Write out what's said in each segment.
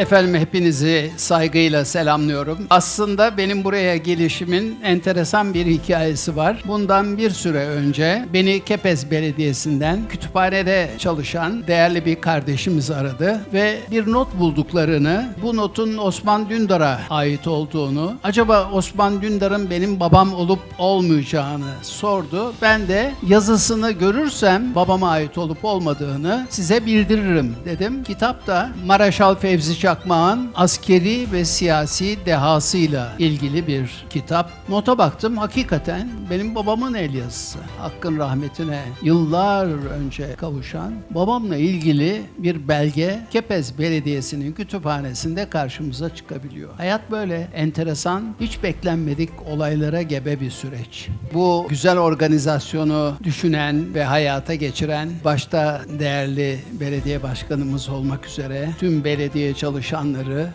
Efendim hepinizi saygıyla selamlıyorum. Aslında benim buraya gelişimin enteresan bir hikayesi var. Bundan bir süre önce beni Kepez Belediyesi'nden kütüphanede çalışan değerli bir kardeşimiz aradı ve bir not bulduklarını, bu notun Osman Dündar'a ait olduğunu, acaba Osman Dündar'ın benim babam olup olmayacağını sordu. Ben de yazısını görürsem babama ait olup olmadığını size bildiririm dedim. Kitap da Maraşal Fevzi Çakmak'ın askeri ve siyasi dehasıyla ilgili bir kitap. Nota baktım hakikaten benim babamın el yazısı. Hakkın rahmetine yıllar önce kavuşan babamla ilgili bir belge Kepez Belediyesi'nin kütüphanesinde karşımıza çıkabiliyor. Hayat böyle enteresan, hiç beklenmedik olaylara gebe bir süreç. Bu güzel organizasyonu düşünen ve hayata geçiren başta değerli belediye başkanımız olmak üzere tüm belediye çalışanları,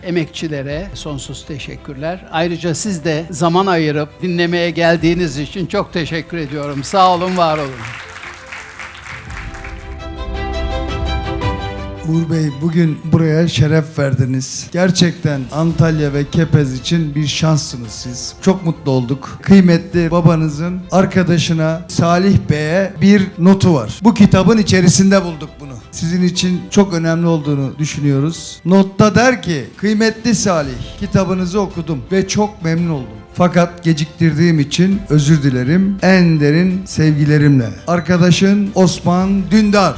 emekçilere sonsuz teşekkürler. Ayrıca siz de zaman ayırıp dinlemeye geldiğiniz için çok teşekkür ediyorum. Sağ olun, var olun. Uğur Bey bugün buraya şeref verdiniz. Gerçekten Antalya ve Kepez için bir şanssınız siz. Çok mutlu olduk. Kıymetli babanızın arkadaşına Salih Bey'e bir notu var. Bu kitabın içerisinde bulduk. Sizin için çok önemli olduğunu düşünüyoruz. Notta der ki kıymetli Salih kitabınızı okudum ve çok memnun oldum. Fakat geciktirdiğim için özür dilerim. En derin sevgilerimle. Arkadaşın Osman Dündar.